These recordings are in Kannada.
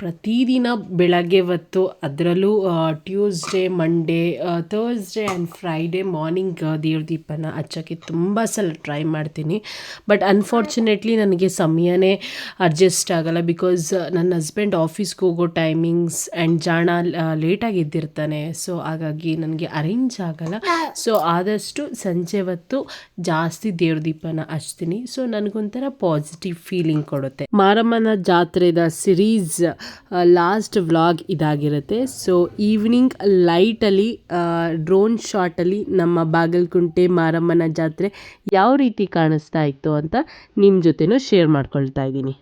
ಪ್ರತಿದಿನ ಬೆಳಗ್ಗೆ ಹೊತ್ತು ಅದರಲ್ಲೂ Tuesday Monday Thursday and Friday morning ದೇವ್ರ ದೀಪನ ಹಚ್ಚೋಕ್ಕೆ ತುಂಬ ಸಲ ಟ್ರೈ ಮಾಡ್ತೀನಿ. ಬಟ್ ಅನ್ಫಾರ್ಚುನೇಟ್ಲಿ ನನಗೆ ಸಮಯನೇ ಅಡ್ಜಸ್ಟ್ ಆಗಲ್ಲ ಬಿಕಾಸ್ ನನ್ನ ಹಸ್ಬೆಂಡ್ ಆಫೀಸ್ಗೆ ಹೋಗೋ ಟೈಮಿಂಗ್ಸ್ ಆ್ಯಂಡ್ ಜಾಣ ಲೇಟಾಗಿ ಇದ್ದಿರ್ತಾನೆ ಸೊ ಹಾಗಾಗಿ ನನಗೆ ಅರೇಂಜ್ ಆಗಲ್ಲ. ಸೊ ಆದಷ್ಟು ಸಂಜೆ ಹೊತ್ತು ಜಾಸ್ತಿ ದೇವ್ರ ದೀಪನ ಹಚ್ತೀನಿ. ಸೊ ನನಗೊಂಥರ ಪಾಸಿಟಿವ್ ಫೀಲಿಂಗ್ ಕೊಡುತ್ತೆ. ಮಾರಮ್ಮನ ಜಾತ್ರೆದ ಸಿರೀಸ್ ಲಾಸ್ಟ್ ವ್ಲಾಗ್ ಇದಾಗಿರುತ್ತೆ. ಸೊ ಈವ್ನಿಂಗ್ ಲೈಟಲ್ಲಿ ಡ್ರೋನ್ ಶಾಟಲ್ಲಿ ನಮ್ಮ ಬಾಗಲಕುಂಟೆ ಮಾರಮ್ಮನ ಜಾತ್ರೆ ಯಾವ ರೀತಿ ಕಾಣಿಸ್ತಾ ಇತ್ತು ಅಂತ ನಿಮ್ಮ ಜೊತೆನೂ ಶೇರ್ ಮಾಡ್ಕೊಳ್ತಾ ಇದ್ದೀನಿ.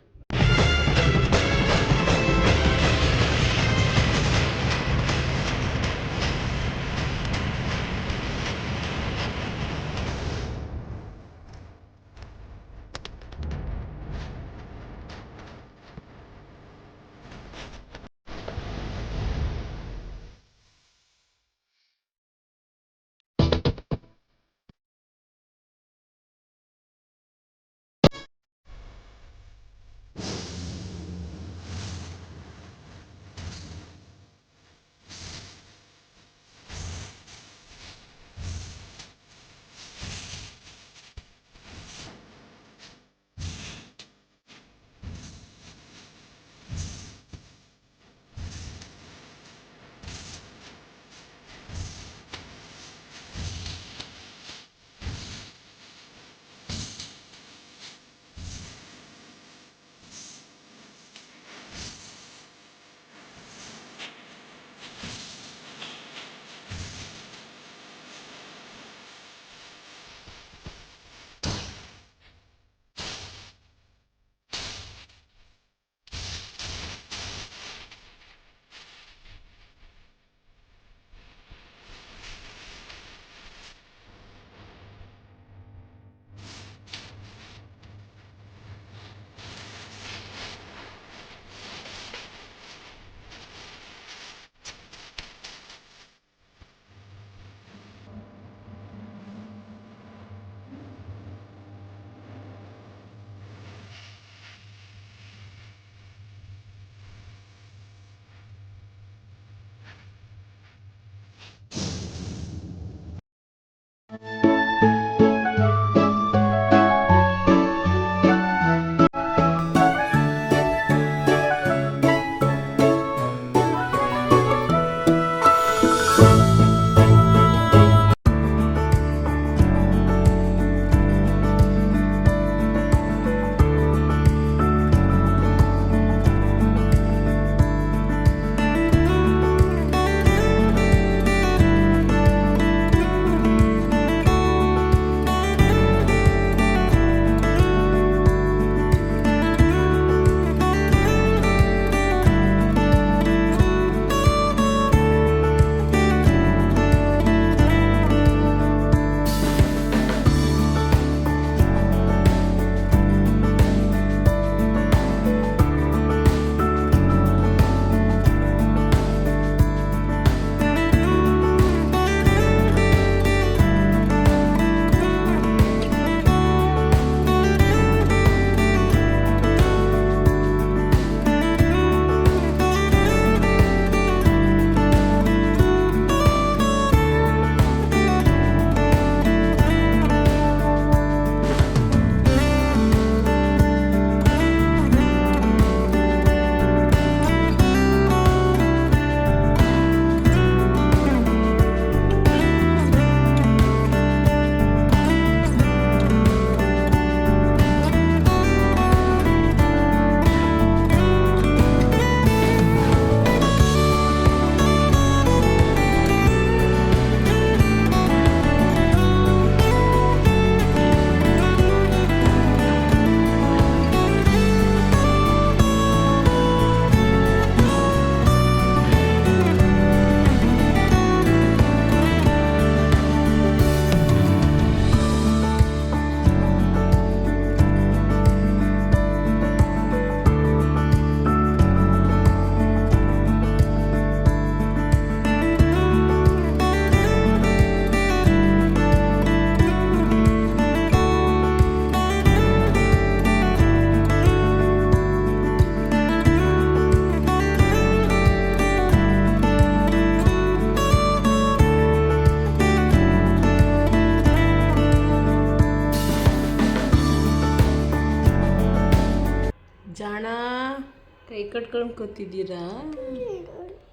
ಕೈ ಕಟ್ಕೊಂಡು ಕೂತಿದ್ದೀರಾ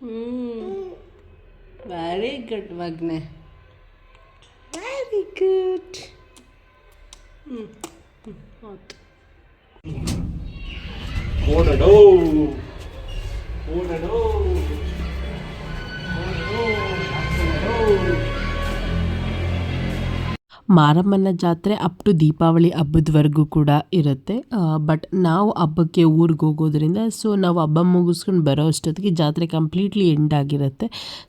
ಹ್ಞೂ ವೆರಿ ಗುಡ್ ಮಗ್ನೆ ವೆರಿ ಗುಡ್ ಹ್ಞೂ ಹ್ಞೂ ಆಯ್ತು ಓಡಡೋ ಓಡಡೋ ಮಾರಮ್ಮನ ಜಾತ್ರೆ ಅಪ್ ಟು ದೀಪಾವಳಿ ಹಬ್ಬದವರೆಗೂ ಕೂಡ ಇರುತ್ತೆ. ಬಟ್ ನಾವು ಹಬ್ಬಕ್ಕೆ ಊರಿಗೆ ಹೋಗೋದ್ರಿಂದ ಸೊ ನಾವು ಹಬ್ಬ ಮುಗಿಸ್ಕೊಂಡು ಬರೋ ಅಷ್ಟೊತ್ತಿಗೆ ಜಾತ್ರೆ ಕಂಪ್ಲೀಟ್ಲಿ ಎಂಡ್ ಆಗಿರುತ್ತೆ.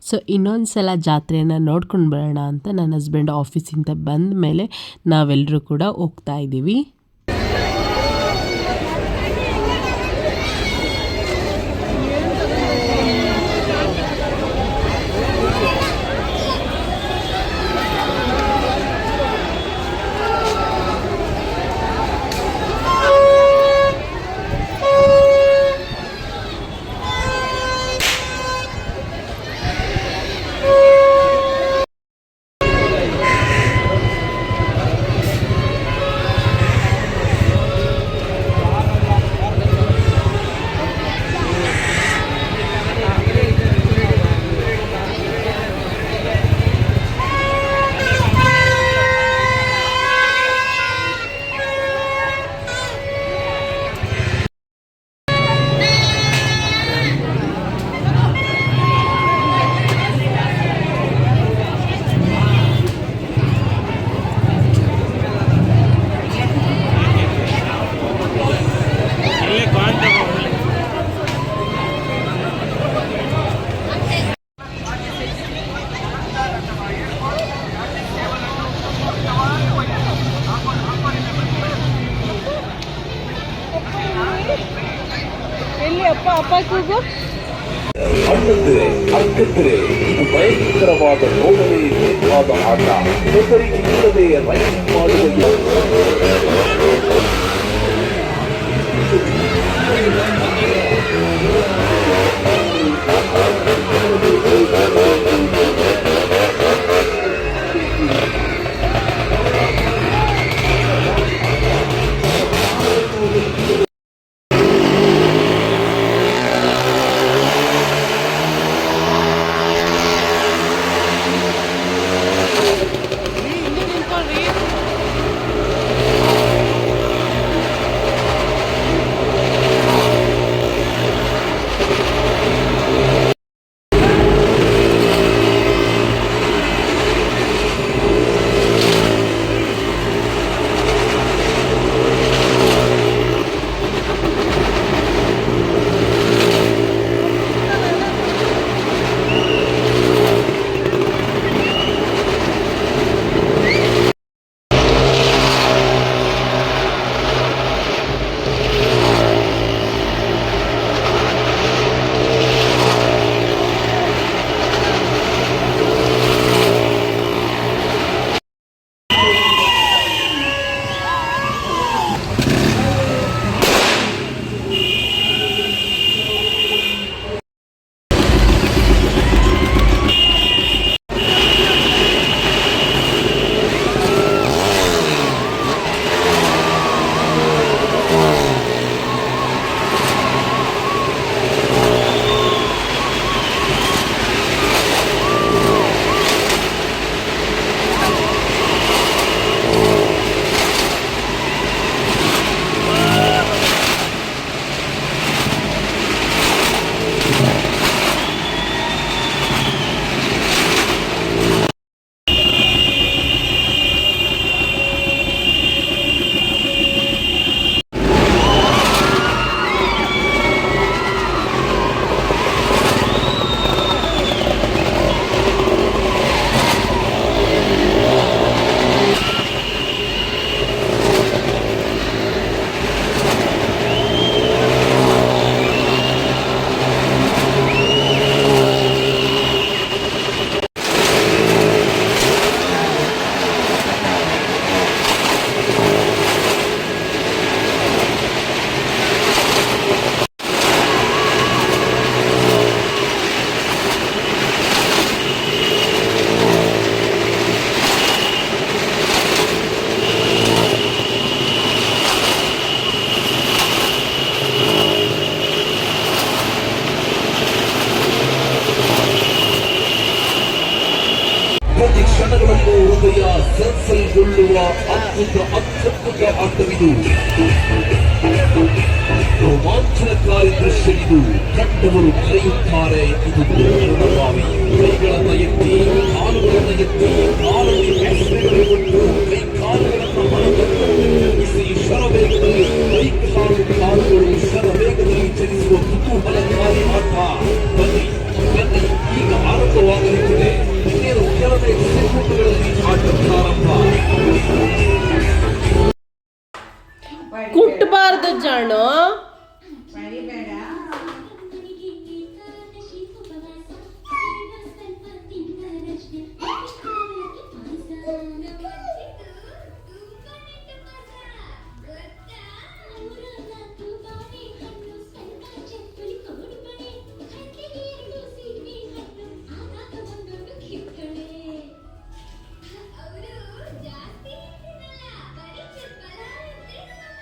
ಸೊ ಇನ್ನೊಂದು ಸಲ ಜಾತ್ರೆಯನ್ನು ನೋಡ್ಕೊಂಡು ಬರೋಣ ಅಂತ ನನ್ನ ಹಸ್ಬೆಂಡ್ ಆಫೀಸಿಂದ ಬಂದ ಮೇಲೆ ನಾವೆಲ್ಲರೂ ಕೂಡ ಹೋಗ್ತಾ ಇದ್ದೀವಿ ಅಣ್ಣಂದಿರೆ ಅಕ್ಕಂದಿರೆ ಇದು ಭಯಂಕರವಾದ ನೋಡಲೇ ಬೇಕಾದ ಆಟ ಹೆಸರಿಗೆ ಇಲ್ಲದೆ ರೈಡಿಂಗ್ ಮಾಡುವ two.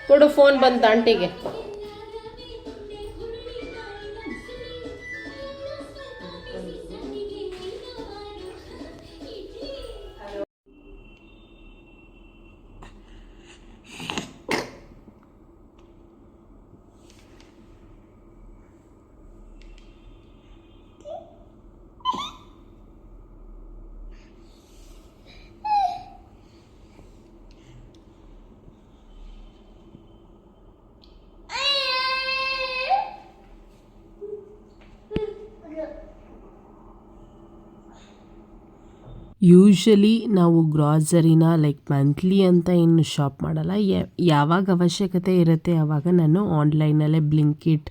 ಕೊಡು ಫೋನ್ ಬಂತ ಆಂಟಿಗೆ. ಯೂಶಲಿ ನಾವು ಗ್ರಾಸರಿನ ಲೈಕ್ ಮಂತ್ಲಿ ಅಂತ ಏನು ಶಾಪ್ ಮಾಡಲ್ಲ. ಯಾವಾಗ ಅವಶ್ಯಕತೆ ಇರುತ್ತೆ ಆವಾಗ ನಾನು ಆನ್ಲೈನಲ್ಲೇ ಬ್ಲಿಂಕಿಟ್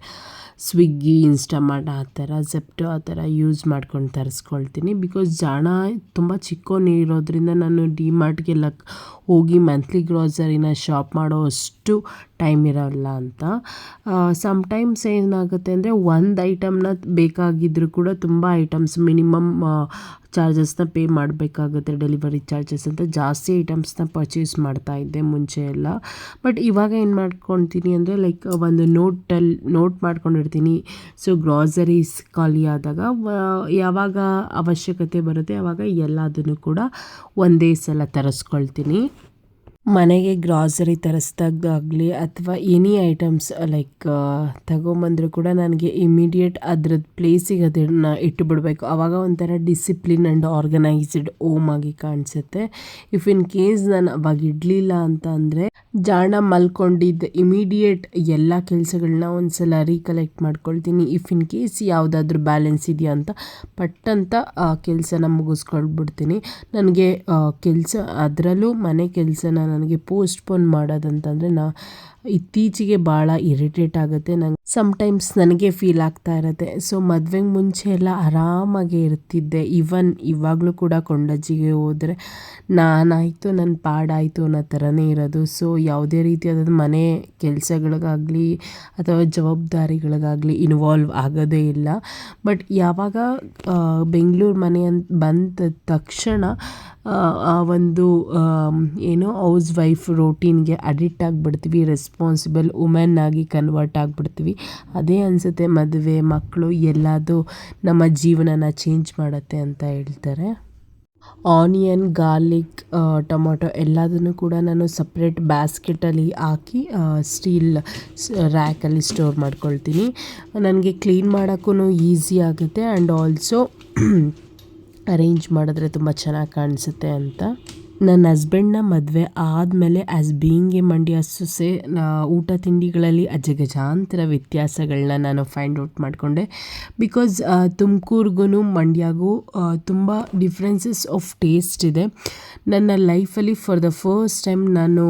ಸ್ವಿಗ್ಗಿ ಇನ್ಸ್ಟಾಮಾರ್ಟ್ ಆ ಥರ ಜೆಪ್ಟೋ ಆ ಥರ ಯೂಸ್ ಮಾಡ್ಕೊಂಡು ತರಿಸ್ಕೊಳ್ತೀನಿ. ಬಿಕಾಸ್ ಜಾಣ ತುಂಬ ಚಿಕ್ಕೋನು ಇರೋದ್ರಿಂದ ನಾನು ಡಿಮಾರ್ಟ್ಗೆಲ್ಲ ಹೋಗಿ ಮಂತ್ಲಿ ಗ್ರಾಸರಿನ ಶಾಪ್ ಮಾಡೋ ಅಷ್ಟು ಟೈಮ್ ಇರೋಲ್ಲ ಅಂತ. ಸಮ್ಟೈಮ್ಸ್ ಏನಾಗುತ್ತೆ ಅಂದರೆ ಒಂದು ಐಟಮ್ನ ಬೇಕಾಗಿದ್ದರೂ ಕೂಡ ತುಂಬ ಐಟಮ್ಸ್ ಮಿನಿಮಮ್ ಚಾರ್ಜಸ್ನ ಪೇ ಮಾಡಬೇಕಾಗುತ್ತೆ, ಡೆಲಿವರಿ ಚಾರ್ಜಸ್ ಅಂತ. ಜಾಸ್ತಿ ಐಟಮ್ಸ್ನ ಪರ್ಚೇಸ್ ಮಾಡ್ತಾ ಇದ್ದೆ ಮುಂಚೆ ಎಲ್ಲ. ಬಟ್ ಇವಾಗ ಏನು ಮಾಡ್ಕೊತೀನಿ ಅಂದರೆ, ಲೈಕ್ ಒಂದು ನೋಟಲ್ಲಿ ನೋಟ್ ಮಾಡ್ಕೊಂಡಿರ್ತೀನಿ. ಸೊ, ಗ್ರಾಸರೀಸ್ ಖಾಲಿ ಆದಾಗ ಯಾವಾಗ ಅವಶ್ಯಕತೆ ಬರುತ್ತೆ ಆವಾಗ ಎಲ್ಲದನ್ನು ಕೂಡ ಒಂದೇ ಸಲ ತರಿಸ್ಕೊಳ್ತೀನಿ. ಮನೆಗೆ ಗ್ರಾಸರಿ ತರಿಸ್ದಾಗಲಿ ಅಥವಾ ಎನಿ ಐಟಮ್ಸ್ ಲೈಕ್ ತಗೊಂಬಂದರೂ ಕೂಡ ನನಗೆ ಇಮಿಡಿಯೇಟ್ ಅದ್ರದ್ದು ಪ್ಲೇಸಿಗೆ ಅದನ್ನು ಇಟ್ಟು ಬಿಡಬೇಕು. ಆವಾಗ ಒಂಥರ ಡಿಸಿಪ್ಲಿನ್ ಆ್ಯಂಡ್ ಆರ್ಗನೈಸ್ಡ್ ಓಮ್ ಆಗಿ ಕಾಣಿಸುತ್ತೆ. ಇಫ್ ಇನ್ ಕೇಸ್ ನಾನು ಅವಾಗ ಇಡಲಿಲ್ಲ ಅಂತ ಅಂದರೆ ಜಾಣ ಮಲ್ಕೊಂಡಿದ್ದ ಇಮಿಡಿಯೇಟ್ ಎಲ್ಲ ಕೆಲಸಗಳನ್ನ ಒಂದು ಸಲ ರೀಕಲೆಕ್ಟ್ ಮಾಡ್ಕೊಳ್ತೀನಿ. ಇಫ್ ಇನ್ ಕೇಸ್ ಯಾವುದಾದ್ರೂ ಬ್ಯಾಲೆನ್ಸ್ ಇದೆಯಾ ಅಂತ ಪಟ್ಟಂತ, ಆ, ಕೆಲಸನ ಮುಗಿಸ್ಕೊಳ್ಬಿಡ್ತೀನಿ. ನನಗೆ ಕೆಲಸ ಅದರಲ್ಲೂ ಮನೆ ಕೆಲಸನ ನನಗೆ ಪೋಸ್ಟ್ಪೋನ್ ಮಾಡೋದಂತಂದರೆ ನಾ ಇತ್ತೀಚೆಗೆ ಭಾಳ ಇರಿಟೇಟ್ ಆಗುತ್ತೆ. ನಂಗೆ ಸಮ್ಟೈಮ್ಸ್ ನನಗೆ ಫೀಲ್ ಆಗ್ತಾ ಇರುತ್ತೆ. ಸೊ ಮದುವೆಗೆ ಮುಂಚೆ ಎಲ್ಲ ಆರಾಮಾಗಿ ಇರ್ತಿದ್ದೆ. ಇವನ್ ಇವಾಗಲೂ ಕೂಡ ಕೊಂಡಜ್ಜಿಗೆ ಹೋದರೆ, ನಾನಾಯಿತು ನನ್ನ ಪಾಡಾಯಿತು ಅನ್ನೋ ಥರನೇ ಇರೋದು. ಸೊ ಯಾವುದೇ ರೀತಿಯಾದ ಮನೆ ಕೆಲಸಗಳಿಗಾಗಲಿ ಅಥವಾ ಜವಾಬ್ದಾರಿಗಳಿಗಾಗಲಿ ಇನ್ವಾಲ್ವ್ ಆಗೋದೇ ಇಲ್ಲ. ಬಟ್ ಯಾವಾಗ ಬೆಂಗಳೂರು ಮನೆ ಅಂತ ಬಂದ ತಕ್ಷಣ ಆ, ಒಂದು ಏನು ಹೌಸ್ ವೈಫ್ ರೋಟೀನ್ಗೆ ಅಡಿಕ್ಟ್ ಆಗಿಬಿಡ್ತೀವಿ ರೆಸ್ಪಾನ್ಸಿಬಲ್ ವುಮೆನ್ ಆಗಿ ಕನ್ವರ್ಟ್ ಆಗಿಬಿಡ್ತೀವಿ. ಅದೇ ಅನಿಸುತ್ತೆ ಮದುವೆ ಮಕ್ಕಳು ಎಲ್ಲದೂ ನಮ್ಮ ಜೀವನನ ಚೇಂಜ್ ಮಾಡುತ್ತೆ ಅಂತ ಹೇಳ್ತಾರೆ. ಆನಿಯನ್ ಗಾರ್ಲಿಕ್ ಟೊಮೊಟೊ ಎಲ್ಲದನ್ನು ಕೂಡ ನಾನು ಸಪ್ರೇಟ್ ಬ್ಯಾಸ್ಕೆಟಲ್ಲಿ ಹಾಕಿ ಸ್ಟೀಲ್ ರ್ಯಾಕಲ್ಲಿ ಸ್ಟೋರ್ ಮಾಡ್ಕೊಳ್ತೀನಿ. ನನಗೆ ಕ್ಲೀನ್ ಮಾಡೋಕ್ಕೂ ಈಸಿ ಆಗುತ್ತೆ ಆ್ಯಂಡ್ ಆಲ್ಸೋ ಅರೇಂಜ್ ಮಾಡಿದ್ರೆ ತುಂಬ ಚೆನ್ನಾಗಿ ಕಾಣಿಸುತ್ತೆ ಅಂತ. ನನ್ನ ಹಸ್ಬೆಂಡ್ನ ಮದುವೆ ಆದಮೇಲೆ ಆ್ಯಸ್ ಬೀಯಿಂಗ್ ಎ ಮಂಡ್ಯ ಸೊಸೆ ಊಟ ತಿಂಡಿಗಳಲ್ಲಿ ಅಜಗಜಾಂತರ ವ್ಯತ್ಯಾಸಗಳನ್ನ ನಾನು ಫೈಂಡ್ ಔಟ್ ಮಾಡಿಕೊಂಡೆ. ಬಿಕಾಸ್ ತುಮಕೂರ್ಗೂ ಮಂಡ್ಯಗೂ ತುಂಬ ಡಿಫ್ರೆನ್ಸಸ್ ಆಫ್ ಟೇಸ್ಟ್ ಇದೆ. ನನ್ನ ಲೈಫಲ್ಲಿ ಫಾರ್ ದ ಫಸ್ಟ್ ಟೈಮ್ ನಾನು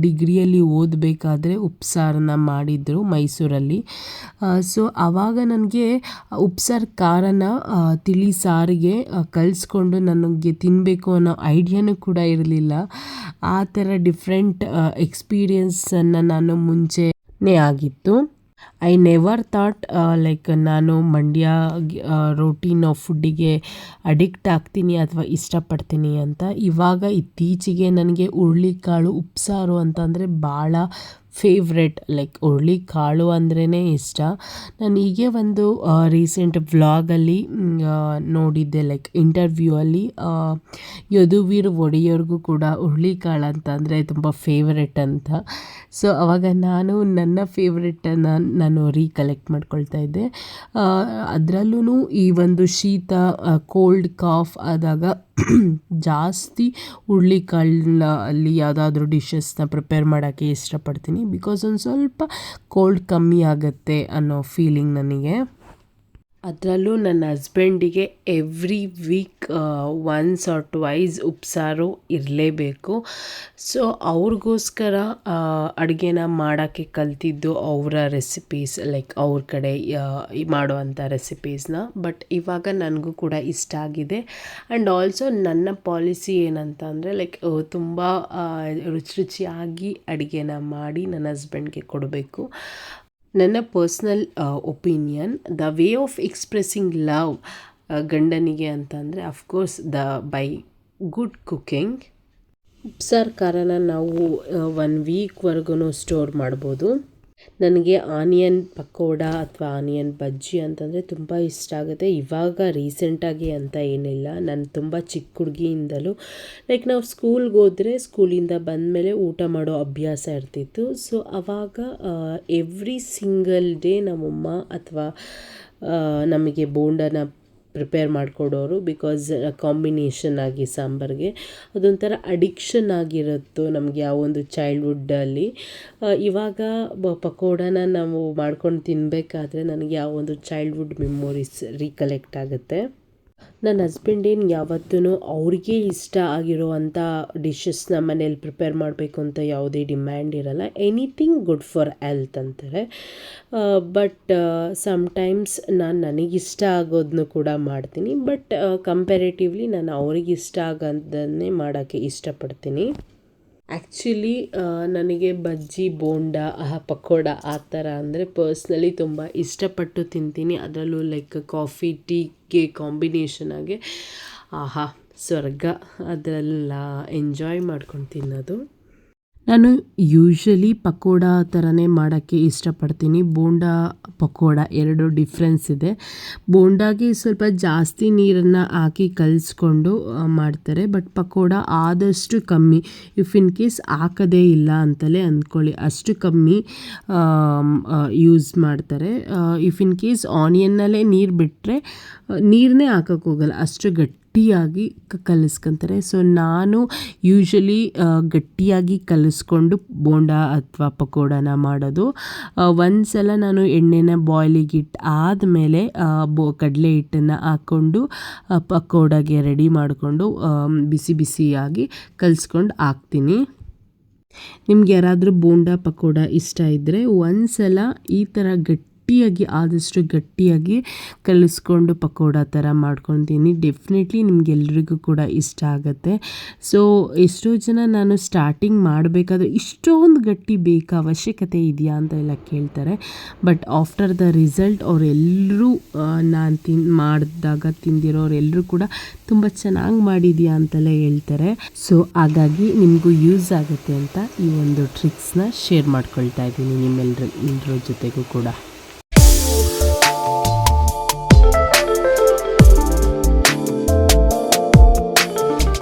ಡಿಗ್ರಿಯಲ್ಲಿ ಓದಬೇಕಾದ್ರೆ ಉಪ್ಸಾರನ್ನ ಮಾಡಿದ್ದರು ಮೈಸೂರಲ್ಲಿ. ಸೊ ಆವಾಗ ನನಗೆ ಉಪ್ಸಾರು ಖಾರನ ತಿಳಿ ಸಾರಿಗೆ ಕಲಿಸ್ಕೊಂಡು ನನಗೆ ತಿನ್ನಬೇಕು ಅನ್ನೋ ಐಡಿಯಾನೂ ಕೂಡ ಇರಲಿಲ್ಲ. ಆ ಥರ ಡಿಫ್ರೆಂಟ್ ಎಕ್ಸ್ಪೀರಿಯನ್ಸನ್ನು ನಾನು ಮುಂಚೆನೇ ಆಗಿತ್ತು. ಐ ನೆವರ್ ಥಾಟ್ ಲೈಕ್ ನಾನು ಮಂಡ್ಯ ರೋಟೀನ್ ಆಫ್ ಫುಡ್ಡಿಗೆ ಅಡಿಕ್ಟ್ ಆಗ್ತೀನಿ ಅಥವಾ ಇಷ್ಟಪಡ್ತೀನಿ ಅಂತ. ಇವಾಗ ಇತ್ತೀಚೆಗೆ ನನಗೆ ಹುರುಳಿಕಾಳು, ಉಪ್ಸಾರು ಅಂತಂದರೆ ಭಾಳ ಫೇವ್ರೆಟ್ ಲೈಕ್ ಹುರುಳಿ ಕಾಳು ಅಂದ್ರೇ ಇಷ್ಟ. ನಾನು ಹೀಗೆ ಒಂದು ರೀಸೆಂಟ್ ವ್ಲಾಗಲ್ಲಿ ನೋಡಿದ್ದೆ ಲೈಕ್ ಇಂಟರ್ವ್ಯೂ ಅಲ್ಲಿ ಯದುವೀರ್ ಒಡೆಯರ್ಗೂ ಕೂಡ ಹುರುಳಿಕಾಳು ಅಂತ ಅಂದರೆ ತುಂಬ ಫೇವ್ರೆಟ್ ಅಂತ. ಸೊ ಅವಾಗ ನಾನು ನನ್ನ ಫೇವ್ರೆಟನ್ನು ನಾನು ರೀಕಲೆಕ್ಟ್ ಮಾಡ್ಕೊಳ್ತಾ ಇದ್ದೆ. ಅದರಲ್ಲೂ ಈ ಒಂದು ಶೀತ ಕೋಲ್ಡ್ ಕಾಫ್ ಆದಾಗ ಜಾಸ್ತಿ ಹುರುಳಿಕಾಳನ್ನ ಅಲ್ಲಿ ಯಾವುದಾದ್ರೂ ಡಿಶಸ್ನ ಪ್ರಿಪೇರ್ ಮಾಡೋಕ್ಕೆ ಇಷ್ಟಪಡ್ತೀನಿ. ಬಿಕಾಸ್ ಒಂದು ಸ್ವಲ್ಪ ಕೋಲ್ಡ್ ಕಮ್ಮಿ ಆಗುತ್ತೆ ಅನ್ನೋ ಫೀಲಿಂಗ್ ನನಗೆ. ಅದರಲ್ಲೂ ನನ್ನ ಹಸ್ಬೆಂಡಿಗೆ every week once or twice ಉಪ್ಸಾರು ಇರಲೇಬೇಕು. ಸೊ ಅವ್ರಿಗೋಸ್ಕರ ಅಡುಗೆನ ಮಾಡೋಕ್ಕೆ ಕಲ್ತಿದ್ದು ಅವರ ರೆಸಿಪೀಸ್ ಲೈಕ್ ಅವ್ರ ಕಡೆ ಮಾಡುವಂಥ ರೆಸಿಪೀಸ್ನ ಬಟ್ ಇವಾಗ ನನಗೂ ಕೂಡ ಇಷ್ಟ ಆಗಿದೆ. ಆ್ಯಂಡ್ ಆಲ್ಸೋ ನನ್ನ ಪಾಲಿಸಿ ಏನಂತ ಅಂದರೆ ಲೈಕ್ ತುಂಬ ರುಚಿ ರುಚಿಯಾಗಿ ಅಡುಗೆನ ಮಾಡಿ ನನ್ನ ಹಸ್ಬೆಂಡ್ಗೆ ಕೊಡಬೇಕು. ನನ್ನ personal opinion, the way of expressing love ಗಂಡನಿಗೆ ಅಂತಂದರೆ of course the, by good cooking. ಉಪ್ಸಾರು ಖಾರನ ನಾವು ಒನ್ ವೀಕ್ವರೆಗೂ ಸ್ಟೋರ್ ಮಾಡ್ಬೋದು. ನನಗೆ ಆನಿಯನ್ ಪಕೋಡ ಅಥವಾ ಆನಿಯನ್ ಬಜ್ಜಿ ಅಂತಂದರೆ ತುಂಬ ಇಷ್ಟ ಆಗುತ್ತೆ. ಇವಾಗ ರೀಸೆಂಟಾಗಿ ಅಂತ ಏನಿಲ್ಲ. ನಾನು ತುಂಬ ಚಿಕ್ಕ ಹುಡುಗಿಯಿಂದಲೂ ಲೈಕ್ ನಾವು ಸ್ಕೂಲ್ಗೆ ಹೋದರೆ ಸ್ಕೂಲಿಂದ ಬಂದಮೇಲೆ ಊಟ ಮಾಡೋ ಅಭ್ಯಾಸ ಇರ್ತಿತ್ತು. ಸೊ ಆವಾಗ ಎವ್ರಿ ಸಿಂಗಲ್ ಡೇ ನಮ್ಮಮ್ಮ ಅಥವಾ ನಮಗೆ ಬೋಂಡನ ಪ್ರಿಪೇರ್ ಮಾಡಿಕೊಡೋರು ಬಿಕಾಸ್ ಕಾಂಬಿನೇಷನ್ ಆಗಿ ಸಾಂಬಾರಿಗೆ. ಅದೊಂಥರ ಅಡಿಕ್ಷನ್ ಆಗಿರುತ್ತೋ ನಮಗೆ ಯಾವ ಒಂದು ಚೈಲ್ಡ್ಹುಡ್ಡಲ್ಲಿ ಇವಾಗ ಬ, ಪಕೋಡನ ನಾವು ಮಾಡ್ಕೊಂಡು ತಿನ್ನಬೇಕಾದ್ರೆ ನನಗೆ ಯಾವ ಒಂದು ಚೈಲ್ಡ್ಹುಡ್ ಮೆಮೊರೀಸ್ ರೀಕಲೆಕ್ಟ್ ಆಗುತ್ತೆ. ನನ್ನ ಹಸ್ಬೆಂಡ್ ಏನು ಯಾವತ್ತೂ ಅವ್ರಿಗೆ ಇಷ್ಟ ಆಗಿರುವಂಥ ಡಿಶಸ್ನ ಮನೇಲಿ ಪ್ರಿಪೇರ್ ಮಾಡಬೇಕು ಅಂತ ಯಾವುದೇ ಡಿಮ್ಯಾಂಡ್ ಇರಲ್ಲ. ಎನಿಥಿಂಗ್ ಗುಡ್ ಫಾರ್ ಹೆಲ್ತ್ ಅಂತಾರೆ. ಬಟ್ ಸಮ್ಟೈಮ್ಸ್ ನಾನು ನನಗಿಷ್ಟ ಆಗೋದನ್ನು ಕೂಡ ಮಾಡ್ತೀನಿ. ಬಟ್ ಕಂಪ್ಯಾರೇಟಿವ್ಲಿ ನಾನು ಅವ್ರಿಗೆ ಇಷ್ಟ ಆಗೋದನ್ನೇ ಮಾಡೋಕ್ಕೆ ಇಷ್ಟಪಡ್ತೀನಿ. ಆ್ಯಕ್ಚುಲಿ ನನಗೆ ಬಜ್ಜಿ, ಬೋಂಡ ಪಕೋಡ ಆ ಥರ ಅಂದರೆ ಪರ್ಸ್ನಲಿ ತುಂಬ ಇಷ್ಟಪಟ್ಟು ತಿಂತೀನಿ. ಅದರಲ್ಲೂ ಲೈಕ್ ಕಾಫಿ ಟೀಗೆ ಕಾಂಬಿನೇಷನ್ ಆಗಿ, ಆಹಾ, ಸ್ವರ್ಗ ಅದೆಲ್ಲ ಎಂಜಾಯ್ ಮಾಡ್ಕೊಂಡು ತಿನ್ನೋದು. ನಾನು ಯೂಶ್ವಲಿ ಪಕೋಡ ಥರನೇ ಮಾಡೋಕ್ಕೆ ಇಷ್ಟಪಡ್ತೀನಿ. ಬೋಂಡ ಪಕೋಡ ಎರಡು ಡಿಫ್ರೆನ್ಸ್ ಇದೆ. ಬೋಂಡಾಗೆ ಸ್ವಲ್ಪ ಜಾಸ್ತಿ ನೀರನ್ನು ಹಾಕಿ ಕಲಿಸ್ಕೊಂಡು ಮಾಡ್ತಾರೆ. ಬಟ್ ಪಕೋಡ ಆದಷ್ಟು ಕಮ್ಮಿ. ಇಫ್ ಇನ್ ಕೇಸ್ ಹಾಕದೇ ಇಲ್ಲ ಅಂತಲೇ ಅಂದ್ಕೊಳ್ಳಿ. ಅಷ್ಟು ಕಮ್ಮಿ ಯೂಸ್ ಮಾಡ್ತಾರೆ. ಇಫ್ ಇನ್ ಕೇಸ್ ಆನಿಯನ್ನಲ್ಲೇ ನೀರು ಬಿಟ್ಟರೆ ನೀರನ್ನೇ ಹಾಕೋಕ್ಕೋಗಲ್ಲ. ಅಷ್ಟು ಅಷ್ಟು ಗಟ್ಟಿಯಾಗಿ ಕಲಿಸ್ಕೊಂತಾರೆ. ಸೊ ನಾನು ಯೂಶ್ವಲಿ ಗಟ್ಟಿಯಾಗಿ ಕಲಿಸ್ಕೊಂಡು ಬೋಂಡ ಅಥವಾ ಪಕೋಡನ ಮಾಡೋದು. ಒಂದು ಸಲ ನಾನು ಎಣ್ಣೆನ ಬಾಯ್ಲಿಗೆ ಇಟ್ಟು ಆದಮೇಲೆ ಬೋ, ಕಡಲೆ ಹಿಟ್ಟನ್ನು ಹಾಕ್ಕೊಂಡು ಪಕೋಡಗೆ ರೆಡಿ ಮಾಡಿಕೊಂಡು ಬಿಸಿ ಬಿಸಿಯಾಗಿ ಕಲಿಸ್ಕೊಂಡು ಹಾಕ್ತೀನಿ. ನಿಮ್ಗೆ ಯಾರಾದರೂ ಬೋಂಡ ಪಕೋಡ ಇಷ್ಟ ಇದ್ದರೆ ಒಂದ್ಸಲ ಈ ಥರ ಗಟ್ಟಿಯಾಗಿ, ಆದಷ್ಟು ಗಟ್ಟಿಯಾಗಿ ಕಲಿಸ್ಕೊಂಡು ಪಕೋಡ ಥರ ಮಾಡ್ಕೊತೀನಿ ಡೆಫಿನೆಟ್ಲಿ ನಿಮಗೆಲ್ರಿಗೂ ಕೂಡ ಇಷ್ಟ ಆಗುತ್ತೆ. ಸೊ ಎಷ್ಟೋ ಜನ ನಾನು ಸ್ಟಾರ್ಟಿಂಗ್ ಮಾಡಬೇಕಾದ್ರೆ ಇಷ್ಟೊಂದು ಗಟ್ಟಿ ಬೇಕಾ, ಅವಶ್ಯಕತೆ ಇದೆಯಾ ಅಂತ ಎಲ್ಲ ಕೇಳ್ತಾರೆ. ಬಟ್ ಆಫ್ಟರ್ ದ ರಿಸಲ್ಟ್ ಅವರೆಲ್ಲರೂ ನಾನು ತಿನ್, ಮಾಡಿದಾಗ ತಿಂದಿರೋರೆಲ್ಲರೂ ಕೂಡ ತುಂಬ ಚೆನ್ನಾಗಿ ಮಾಡಿದ್ಯಾ ಅಂತೆಲ್ಲ ಹೇಳ್ತಾರೆ. ಸೊ ಹಾಗಾಗಿ ನಿಮಗೂ ಯೂಸ್ ಆಗುತ್ತೆ ಅಂತ ಈ ಒಂದು ಟ್ರಿಕ್ಸ್ನ ಶೇರ್ ಮಾಡ್ಕೊಳ್ತಾ ಇದ್ದೀನಿ ನಿಮ್ಮೆಲ್ಲರ ಎಲ್ಲರ ಜೊತೆಗೂ ಕೂಡ.